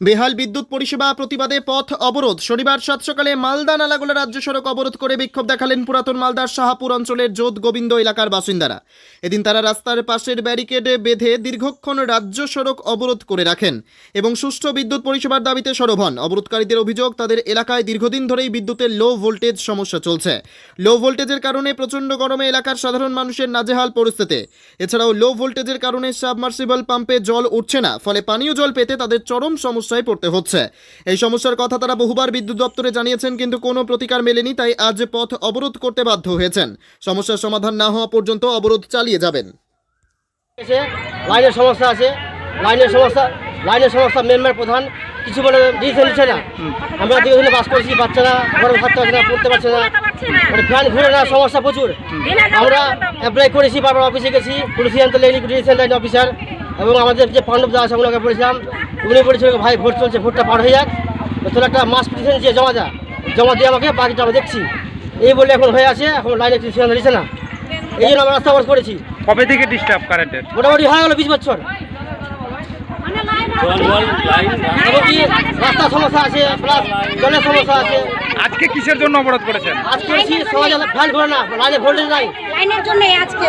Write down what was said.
বেহাল বিদ্যুৎ পরিষেবা প্রতিবাদে পথ অবরোধ। শনিবার সাত সকালে মালদা নালাগোলা রাজ্য সড়ক অবরোধ করে বিক্ষোভ দেখালেন পুরাতন মালদার শাহাপুর অঞ্চলের যোধ গোবিন্দ এলাকার বাসিন্দারা। এদিন তারা রাস্তার পাশের ব্যারিকেডে বেঁধে দীর্ঘক্ষণ রাজ্য সড়ক অবরোধ করে রাখেন এবং সুষ্ঠু বিদ্যুৎ পরিষেবার দাবিতে সরব হন। অবরোধকারীদের অভিযোগ, তাদের এলাকায় দীর্ঘদিন ধরেই বিদ্যুতের লো ভোল্টেজ সমস্যা চলছে। লো ভোল্টেজের কারণে প্রচণ্ড গরমে এলাকার সাধারণ মানুষের নাজেহাল পরিস্থিতি। এছাড়াও লো ভোল্টেজের কারণে সাবমার্সিবল পাম্পে জল উঠছে না, ফলে পানীয় জল পেতে তাদের চরম সমস্যায় পড়তে হচ্ছে। এই সমস্যার কথা তারা বহুবার বিদ্যুৎ দপ্তরে জানিয়েছেন, কিন্তু কোনো প্রতিকার মেলেনি, তাই আজ পথ অবরোধ করতে বাধ্য হয়েছেন। সমস্যার সমাধান না হওয়া পর্যন্ত অবরোধ চালিয়ে যাবেন। লাইনের সমস্যা আছে। লাইনের সমস্যা লাইনের সমস্যা মেনমের প্রধান। কিছু মানে ডিসিশন নিচ্ছে না। আমরা দীর্ঘদিনে বাস করছি, বাচ্চারা গরম থাকতে পারছে না, পড়তে পারছে না। মানে ফ্যান ঘুরে না, সমস্যা প্রচুর। আমরা অ্যাপ্লাই করেছি, বারবার অফিসে গেছি। সিদ্ধান্ত ডিসিশন লাইন অফিসার এবং আমাদের যে পাণ্ডব দা আছে, ওনাকে বলেছিলাম উনি বলেছিল ভাই ভোট চলছে ভোটটা পার হয়ে যাক। তোর একটা মাস পিটিশন দিয়ে জমা যা জমা দিয়ে আমাকে বাকিটা আমরা দেখছি। এই বলে এখন হয়ে আছে এখন লাইনে কিছু সিদ্ধান্ত নিচ্ছে না। এই জন্য আমরা রাস্তা অবরোধ করেছি। কবে থেকে ডিস্টার্ব কারেন্টের মোটামুটি হয়ে গেল বিশ বছর। রাস্তার সমস্যা আছে প্লাস জলের সমস্যা আছে। আজকে কিসের জন্য অবরোধ করেছেন? আজ করেছি সমাজ ফ্যান ঘোরে না লাইনে ভোল্টেজ নাই। লাইনের জন্য আজকে।